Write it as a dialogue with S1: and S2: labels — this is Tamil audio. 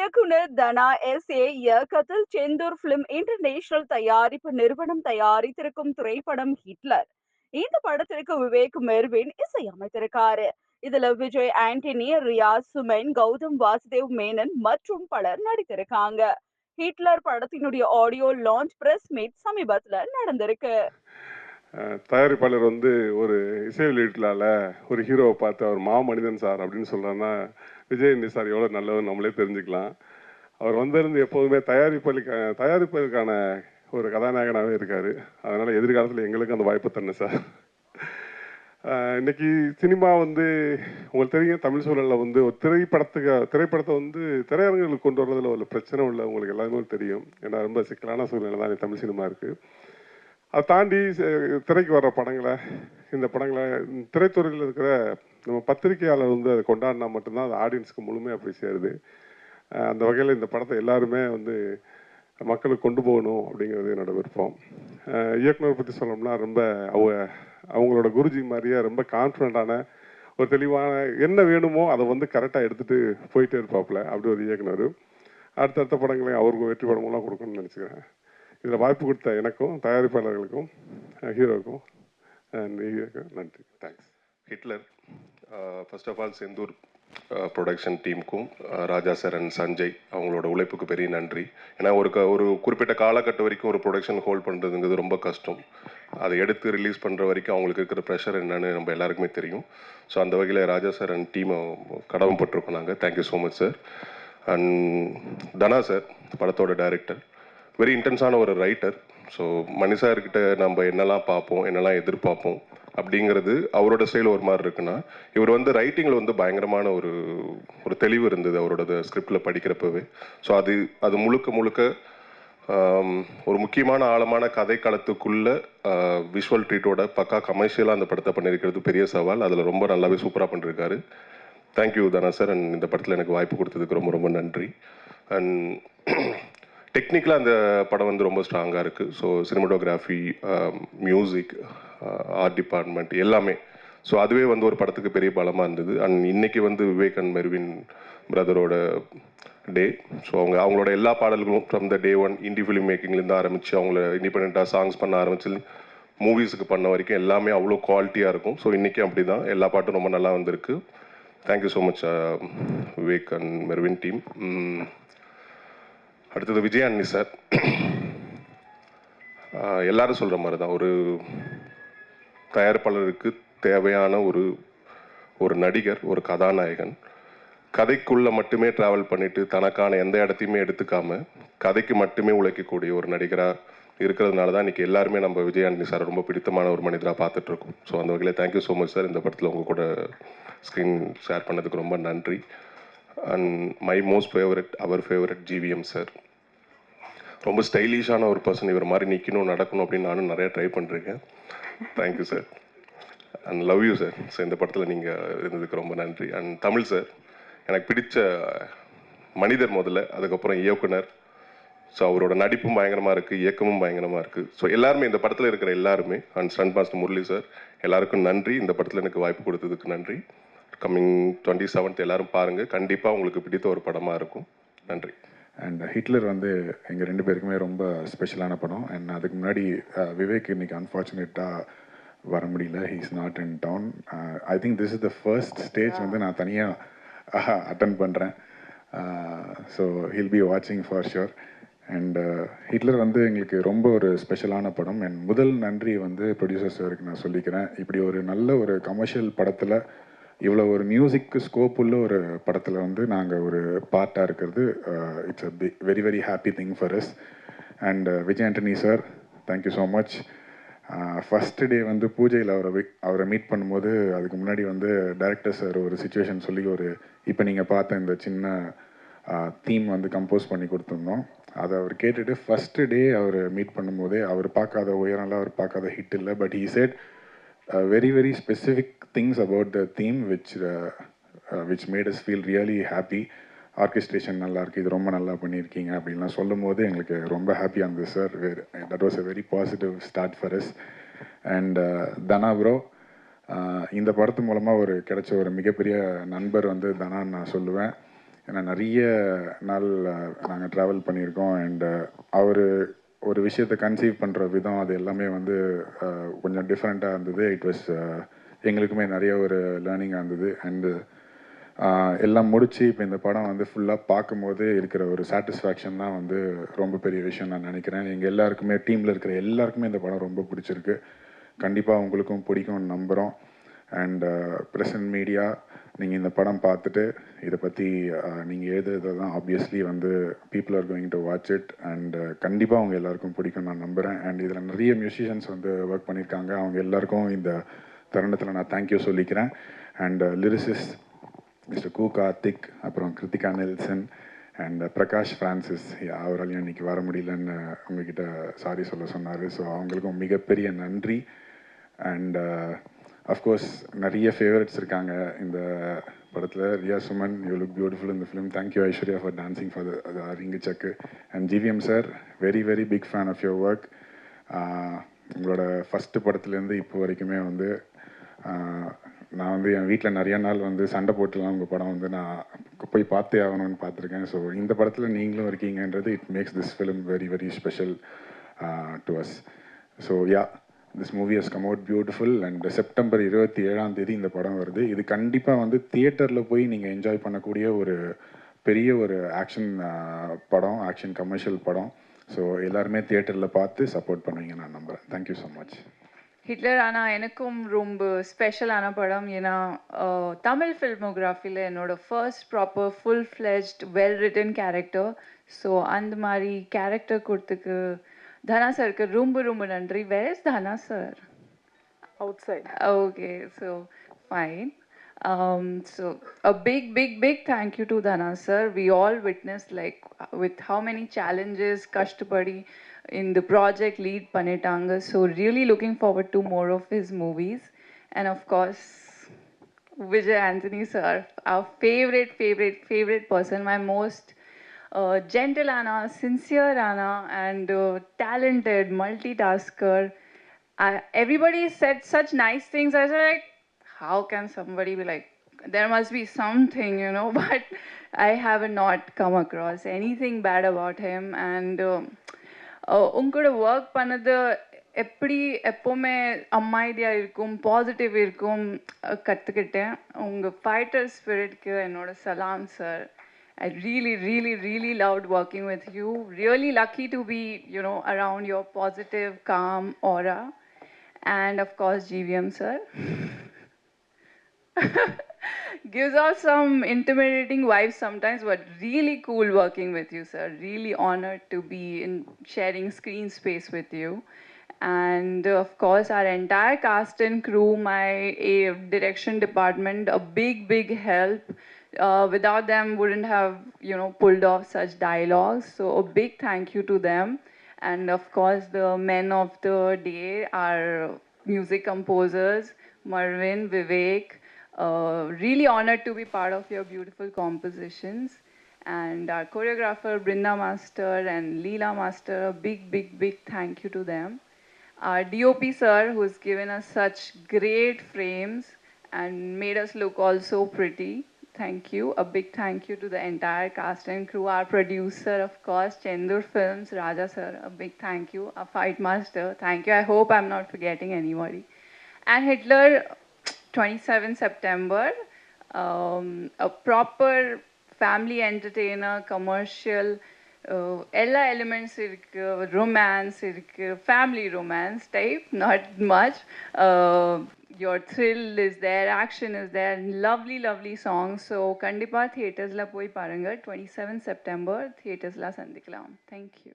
S1: இயக்குனர் தனா எஸ் ஏ இயக்கத்தில் செந்தூர் பிலிம் இன்டர்நேஷனல் தயாரிப்பு நிறுவனம் தயாரித்திருக்கும் திரைப்படம் ஹிட்லர். இந்த படத்திற்கு விவேக் மெர்வின் இசையமைத்திருக்காரு. இதுல விஜய் ஆண்டனி ரியாஸ் சுமன் கௌதம் வாசுதேவ் மேனன் மற்றும் பலர் நடித்திருக்காங்க. ஹிட்லர் படத்தினுடைய ஆடியோ லான்ச் பிரஸ் மீட் சமீபத்துல நடந்திருக்கு.
S2: தயாரிப்பாளர் வந்து ஒரு இசை வெளியீட்டிலால ஒரு ஹீரோவை பார்த்து அவர் மாமனிதன் சார் அப்படின்னு சொல்கிறாருன்னா விஜய் சார் எவ்வளோ நல்லவர் நம்மளே தெரிஞ்சுக்கலாம். அவர் வந்திருந்து எப்போதுமே தயாரிப்பலுக்கு தயாரிப்பதற்கான ஒரு கதாநாயகனாகவே இருக்கார். அதனால் எதிர்காலத்தில் எங்களுக்கும் அந்த வாய்ப்பு தரணும் சார். இன்னைக்கு சினிமா வந்து உங்களுக்கு தெரியும் தமிழ் சூழலில் வந்து ஒரு திரைப்படத்துக்கு திரைப்படத்தை வந்து திரையரங்குகளுக்கு கொண்டு வர்றதுல ஒரு பிரச்சனை உள்ள உங்களுக்கு எல்லாருமே தெரியும். ஏன்னா ரொம்ப சிக்கலான சூழ்நிலை தான் தமிழ் சினிமா இருக்குது அதை தாண்டி திரைக்கு வர்ற படங்களை இந்த படங்களை திரைத்துறையில் இருக்கிற நம்ம பத்திரிகையாளர் வந்து அதை கொண்டாடினா மட்டும்தான் அது ஆடியன்ஸ்க்கு முழுமையாக போய் சேருது. அந்த வகையில் இந்த படத்தை எல்லாருமே வந்து மக்களுக்கு கொண்டு போகணும் அப்படிங்கிறது என்னோட விருப்பம். இயக்குனர் பற்றி சொல்லணும்னா ரொம்ப அவங்க அவங்களோட குருஜி மாதிரியே ரொம்ப கான்ஃபிடண்ட்டான ஒரு தெளிவான என்ன வேணுமோ அதை வந்து கரெக்டாக எடுத்துகிட்டு போயிட்டே இருப்பாப்புல. அப்படி ஒரு இயக்குனர். அடுத்தடுத்த படங்களையும் அவருக்கு வெற்றி படமெல்லாம் கொடுக்கணும்னு நினச்சிக்கிறேன். இதில் வாய்ப்பு கொடுத்த எனக்கும் தயாரிப்பாளர்களுக்கும் ஹீரோவுக்கும் ஹீரோக்கும் நன்றி. Thanks
S3: Hitler. First of all Senthoor production டீமுக்கும் ராஜா சார் அண்ட் சஞ்சய் அவங்களோட உழைப்புக்கு பெரிய நன்றி. ஏன்னா ஒரு க ஒரு குறிப்பிட்ட காலகட்டம் வரைக்கும் ஒரு ப்ரொடக்ஷன் ஹோல்ட் பண்ணுறதுங்கிறது ரொம்ப கஷ்டம். அதை எடுத்து ரிலீஸ் பண்ணுற வரைக்கும் அவங்களுக்கு இருக்கிற ப்ரெஷர் என்னன்னு நம்ம எல்லாருக்குமே தெரியும். ஸோ அந்த வகையில் ராஜா சார் அண்ட் டீமை கடமைப்பட்டிருக்கோம் நாங்கள் thank you so much sir and Dhana sir படத்தோட டைரக்டர் வெரி இன்டென்ஸான ஒரு ரைட்டர் ஸோ மணிசார்கிட்ட நம்ம என்னெல்லாம் பார்ப்போம் என்னெல்லாம் எதிர்பார்ப்போம் அப்படிங்கிறது அவரோட ஸ்டைல் ஒரு மாதிரி இருக்குன்னா இவர் வந்து ரைட்டிங்கில் வந்து பயங்கரமான ஒரு ஒரு தெளிவு இருந்தது அவரோட ஸ்கிரிப்டில் படிக்கிறப்பவே. ஸோ அது அது முழுக்க முழுக்க ஒரு முக்கியமான ஆழமான கதை களத்துக்குள்ள விஷுவல் ட்ரீட்டோட பக்கா கமர்ஷியலாக அந்த படத்தை பண்ணியிருக்கிறது பெரிய சவால். அதில் ரொம்ப நல்லாவே சூப்பராக பண்ணியிருக்காரு தேங்க்யூ தானா சார் அண்ட் இந்த படத்தில் எனக்கு வாய்ப்பு கொடுத்ததுக்கு ரொம்ப ரொம்ப நன்றி. அண்ட் டெக்னிக்கலாக அந்த படம் வந்து ரொம்ப ஸ்ட்ராங்காக இருக்குது so cinematography music art department எல்லாமே. ஸோ அதுவே வந்து ஒரு படத்துக்கு பெரிய பலமாக இருந்தது. அண்ட் இன்னைக்கு வந்து விவேக் அண்ட் மெர்வின் பிரதரோட டே ஸோ அவங்க அவங்களோட எல்லா பாடல்களும் from the day one indie film மேக்கிங்லேருந்து ஆரம்பித்து அவங்கள இண்டிபெண்ட்டாக சாங்ஸ் பண்ண ஆரம்பிச்சு மூவிஸுக்கு பண்ண வரைக்கும் எல்லாமே அவ்வளோ குவாலிட்டியாக இருக்கும். ஸோ இன்றைக்கும் அப்படி தான் எல்லா பாட்டும் ரொம்ப நல்லா வந்திருக்கு. Thank you so much Vivek and Mervin team அடுத்தது விஜயாண்ணி சார். எல்லாரும் சொல்கிற மாதிரி தான் ஒரு தயாரிப்பாளருக்கு தேவையான ஒரு ஒரு நடிகர் ஒரு கதாநாயகன் கதைக்குள்ளே மட்டுமே ட்ராவல் பண்ணிவிட்டு தனக்கான எந்த இடத்தையுமே எடுத்துக்காமல் கதைக்கு மட்டுமே உழைக்கக்கூடிய ஒரு நடிகராக இருக்கிறதுனால தான் இன்றைக்கி எல்லாருமே நம்ம விஜயாண்டி சார் ரொம்ப பிடித்தமான ஒரு மனிதராக பார்த்துட்ருக்கோம் ஸோ அந்த வகையில் தேங்க்யூ ஸோ மச் சார் இந்த படத்தில் உங்கள் கூட ஸ்க்ரீன் ஷேர் பண்ணதுக்கு ரொம்ப நன்றி. அண்ட் மை மோஸ்ட் ஃபேவரட் அவர் ஃபேவரட் ஜிவிஎம் சார் ரொம்ப ஸ்டைலிஷான ஒரு பர்சன் இவர் மாதிரி நிற்கணும் நடக்கணும் அப்படின்னு நானும் நிறைய ட்ரை பண்ணிருக்கேன் thank you sir and love you sir so இந்த படத்தில் நீங்கள் இருந்ததுக்கு ரொம்ப நன்றி. அண்ட் தமிழ் சார் எனக்கு பிடித்த மனிதர் முதல்ல அதுக்கப்புறம் இயக்குனர். ஸோ அவரோட நடிப்பும் பயங்கரமாக இருக்குது இயக்கமும் பயங்கரமாக இருக்குது ஸோ எல்லாருமே இந்த படத்தில் இருக்கிற எல்லாருமே and stun master Murali sir எல்லாருக்கும் நன்றி. இந்த படத்தில் எனக்கு வாய்ப்பு கொடுத்ததுக்கு நன்றி. கம்மிங் டுவெண்ட்டி செவன்த் எல்லாரும் பாருங்கள் கண்டிப்பாக உங்களுக்கு பிடித்த ஒரு படமாக இருக்கும். நன்றி.
S4: அண்ட் ஹிட்லர் வந்து எங்கள் ரெண்டு பேருக்குமே ரொம்ப ஸ்பெஷலான படம். அண்ட் அதுக்கு முன்னாடி விவேக் இன்னைக்கு அன்ஃபார்ச்சுனேட்டாக வர முடியல. He's not in town I think this is the first stage வந்து நான் தனியாக அட்டன் பண்ணுறேன் ஸோ ஹில் பி வாட்சிங் ஃபார் ஷுர் அண்ட் ஹிட்லர் வந்து எங்களுக்கு ரொம்ப ஒரு ஸ்பெஷலான படம். அண்ட் முதல் நன்றி வந்து ப்ரொடியூசர் சாருக்கு நான் சொல்லிக்கிறேன். இப்படி ஒரு நல்ல ஒரு கமர்ஷியல் படத்தில் இவ்வளோ ஒரு மியூசிக்கு ஸ்கோப் உள்ள ஒரு படத்தில் வந்து நாங்கள் ஒரு பார்ட்டாக இருக்கிறது it's a very very happy thing for us and Vijay Antony sir thank you so much first day வந்து பூஜையில் அவரை அவரை மீட் பண்ணும்போது அதுக்கு முன்னாடி வந்து டைரக்டர் சார் ஒரு சுச்சுவேஷன் சொல்லி ஒரு இப்போ நீங்கள் பார்த்த இந்த சின்ன uh, தீம் வந்து கம்போஸ் பண்ணி கொடுத்துருந்தோம். அதை அவர் கேட்டுட்டு ஃபஸ்ட்டு டே அவர் மீட் பண்ணும்போதே அவர் பார்க்காத உயரம்லாம் அவர் பார்க்காத ஹிட் இல்லை but he said Uh, very very specific things about the theme which uh, uh, which made us feel really happy. Orchestration நல்லாயிருக்கு இது ரொம்ப நல்லா பண்ணியிருக்கீங்க அப்படின்லாம் சொல்லும் போது எங்களுக்கு ரொம்ப ஹாப்பியாக இருந்தது sir that was a very positive start for us and Dhana bro இந்த படத்து மூலமாக ஒரு கிடைச்ச ஒரு மிகப்பெரிய நண்பர் வந்து தனான்னு நான் சொல்லுவேன். ஏன்னா நிறைய நாள் uh, நாங்கள் ட்ராவல் பண்ணியிருக்கோம். அண்டு uh, அவர் ஒரு விஷயத்தை கன்சீவ் பண்ணுற விதம் அது எல்லாமே வந்து கொஞ்சம் டிஃப்ரெண்ட்டாக இருந்தது. இட் வாஸ் எங்களுக்குமே நிறைய ஒரு லேர்னிங்காக இருந்தது. அண்டு எல்லாம் முடித்து இப்போ இந்த படம் வந்து ஃபுல்லாக பார்க்கும்போது இருக்கிற ஒரு சாட்டிஸ்ஃபேக்ஷன் தான் வந்து ரொம்ப பெரிய விஷயம் நான் நினைக்கிறேன். எங்கள் எல்லாருக்குமே டீமில் இருக்கிற எல்லாருக்குமே இந்த படம் ரொம்ப பிடிச்சிருக்கு. கண்டிப்பாக உங்களுக்கும் பிடிக்கும்னு நம்புகிறோம் அண்ட் ப்ரெசன்ட் மீடியா நீங்கள் இந்த படம் பார்த்துட்டு இதை பற்றி நீங்கள் எழுதுறது தான் ஆப்வியஸ்லி வந்து people are going to watch it and கண்டிப்பாக அவங்க எல்லாருக்கும் பிடிக்கும் நான் நம்புகிறேன் அண்ட் இதில் நிறைய மியூசிஷியன்ஸ் வந்து ஒர்க் பண்ணியிருக்காங்க அவங்க எல்லாருக்கும் இந்த தருணத்தில் நான் தேங்க்யூ சொல்லிக்கிறேன். அண்ட் லிரிசிஸ் மிஸ்டர் கு கார்த்திக் அப்புறம் Krithika Nelson and Prakash Francis அவராலையும் இன்னைக்கு வர முடியலன்னு உங்ககிட்ட சாரி சொல்ல சொன்னார். ஸோ அவங்களுக்கும் மிகப்பெரிய நன்றி. அண்ட் அஃப்கோர்ஸ் நிறைய ஃபேவரட்ஸ் இருக்காங்க இந்த படத்தில். Riya Suman you look beautiful இந்த film thank you Aishwarya for dancing for the ring Sakku and GVM sir very very big fan of your work உங்களோட ஃபஸ்ட்டு படத்துலேருந்து இப்போ வரைக்குமே வந்து uh, நான் வந்து என் வீட்டில் நிறைய நாள் வந்து சண்டை போட்டுலாம் உங்கள் படம் வந்து நான் போய் பார்த்தே ஆகணும்னு பார்த்துருக்கேன். ஸோ இந்த படத்தில் நீங்களும் இருக்கீங்கன்றது it makes this film very very special to us so yeah this movie has come out beautiful and September இருபத்தி ஏழாம் தேதி இந்த படம் வருது. இது கண்டிப்பாக வந்து தியேட்டரில் போய் நீங்கள் என்ஜாய் பண்ணக்கூடிய ஒரு பெரிய ஒரு ஆக்ஷன் படம் ஆக்ஷன் கமர்ஷியல் படம். ஸோ எல்லாருமே தியேட்டரில் பார்த்து சப்போர்ட் பண்ணுவீங்க நான் நம்புகிறேன் தேங்க்யூ ஸோ மச்
S5: ஹிட்லர் ஆனால் எனக்கும் ரொம்ப ஸ்பெஷலான படம். ஏன்னா தமிழ் ஃபில்மோகிராஃபியில் என்னோட first proper full fledged well written character so அந்த மாதிரி கேரக்டர் கொடுத்துக்கு Dhana sir ka rumbu rumbu nandri. Where is Dhana sir?
S1: Outside.
S5: Okay, so fine. Um, so a big, big, big thank you to Dhana sir. We all witnessed like with how many challenges Kashtapadi in the project lead Panetanga. So really looking forward to more of his movies. And of course, Vijay Anthony sir, our favorite, favorite, favorite person, my most gentle Anna, sincere Anna, and uh, talented multitasker. I, everybody said such nice things. I was like, how can somebody be like, there must be something, you know, but I have not come across anything bad about him. And um, uh, உங்களோட ஒர்க் பண்ணது எப்படி எப்போவுமே அமைதியாக இருக்கும் பாசிட்டிவ் இருக்கும் அஹ், கற்றுக்கிட்டேன் உங்கள் ஃபைட்டர் ஸ்பிரிட்க்கு என்னோட சலாம் sir I really, really, really loved working with you. Really lucky to be, you know, around your positive, calm aura. And of course, GVM sir. Gives off some intimidating vibes sometimes, but really cool working with you, sir. Really honored to be in sharing screen space with you. And of course, our entire cast and crew, my uh, direction department, a big, big help. Uh, without them, wouldn't have you know pulled off such dialogues. So a big thank you to them, and of course the men of the day, are music composers, Marvin, Vivek. Uh, really honored to be part of your beautiful compositions. And our choreographer Brinda Master and Leela Master, a big, big, big thank you to them our DOP sir, who's given us such great frames and made us look all so pretty. Thank you. A big thank you to the entire cast and crew. Our producer, of course, Chendur Films, Raja sir. A big thank you. Our fight master. Thank you. I hope I'm not forgetting anybody. And Hitler, 27 September, um, a proper family entertainer, commercial. Uh, எல்லா எலிமெண்ட்ஸ் இருக்கு ரொமான்ஸ் இருக்கு family romance type not much your thrill is there action is there lovely lovely songs so கண்டிப்பாக தியேட்டர்ஸில் போய் பாருங்கள் டுவெண்ட்டி செவன் செப்டம்பர் தியேட்டர்ஸ்லாம் சந்திக்கலாம். தேங்க்யூ